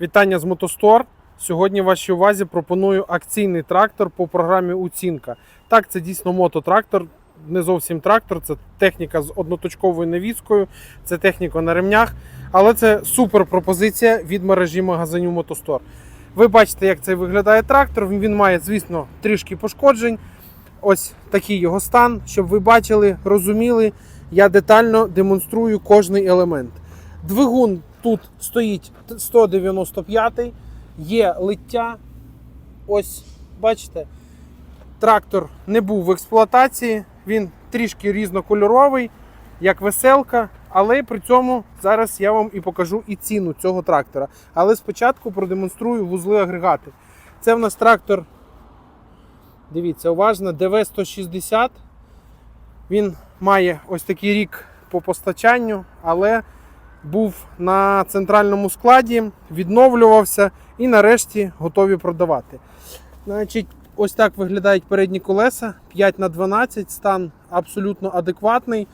Вітання з Мотостор. Сьогодні вашій увазі пропоную акційний трактор по програмі Уцінка. Так, це дійсно мототрактор, не зовсім трактор, це техніка з одноточковою навіскою, це техніка на ремнях, але це супер пропозиція від мережі магазинів Мотостор. Ви бачите, як це виглядає трактор. Він має, звісно, трішки пошкоджень. Ось такий його стан, щоб ви бачили, розуміли. Я детально демонструю кожний елемент. Двигун тут стоїть 195 є лиття. Ось, бачите, трактор не був в експлуатації, він трішки різнокольоровий, як веселка, але при цьому зараз я вам і покажу і ціну цього трактора. Але спочатку продемонструю вузли агрегати. Це в нас трактор, дивіться, уважно, ДВ-160. Він має ось такий рік по постачанню, але був на центральному складі, відновлювався і нарешті готові продавати. Значить, ось так виглядають передні колеса 5 на 12 стан абсолютно адекватний.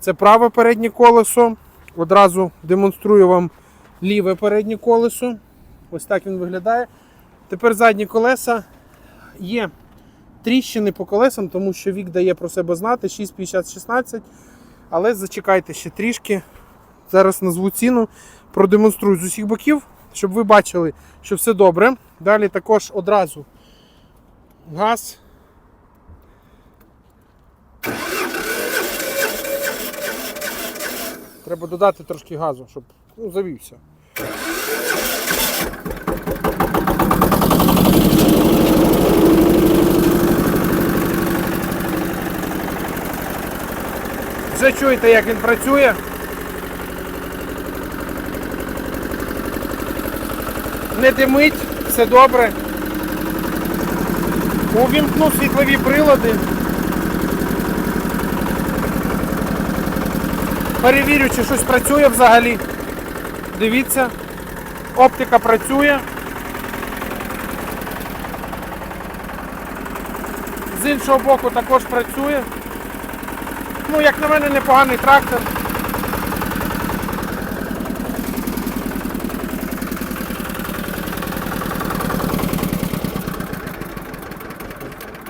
Це праве переднє колесо. Одразу демонструю вам ліве переднє колесо. Ось так він виглядає. Тепер задні колеса є тріщини по колесам, тому що вік дає про себе знати 6,50-16. Але зачекайте ще трішки. Зараз назву ціну, продемонструю з усіх боків, щоб ви бачили, що все добре. Далі також одразу газ. Треба додати трошки газу, щоб ну, завівся. Вже чуєте, як він працює. Не димить, все добре. Увімкну світлові прилади. Перевірю, чи щось працює взагалі. Дивіться, оптика працює. З іншого боку також працює. Ну, як на мене, непоганий трактор.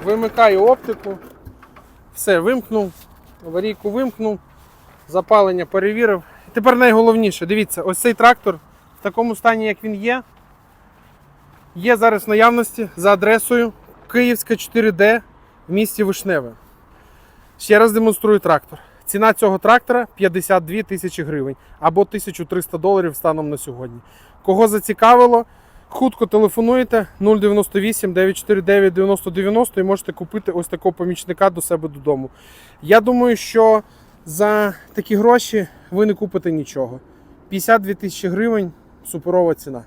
Вимикаю оптику. Все, вимкнув, аварійку вимкнув, запалення перевірив. Тепер найголовніше, дивіться, ось цей трактор в такому стані, як він є. Є зараз в наявності за адресою Київська 4D в місті Вишневе. Ще раз демонструю трактор. Ціна цього трактора 52 тисячі гривень або 1300 доларів станом на сьогодні. Кого зацікавило, хутко телефонуєте 098 949 9090 і можете купити ось такого помічника до себе додому. Я думаю, що за такі гроші ви не купите нічого. 52 тисячі гривень суперова ціна.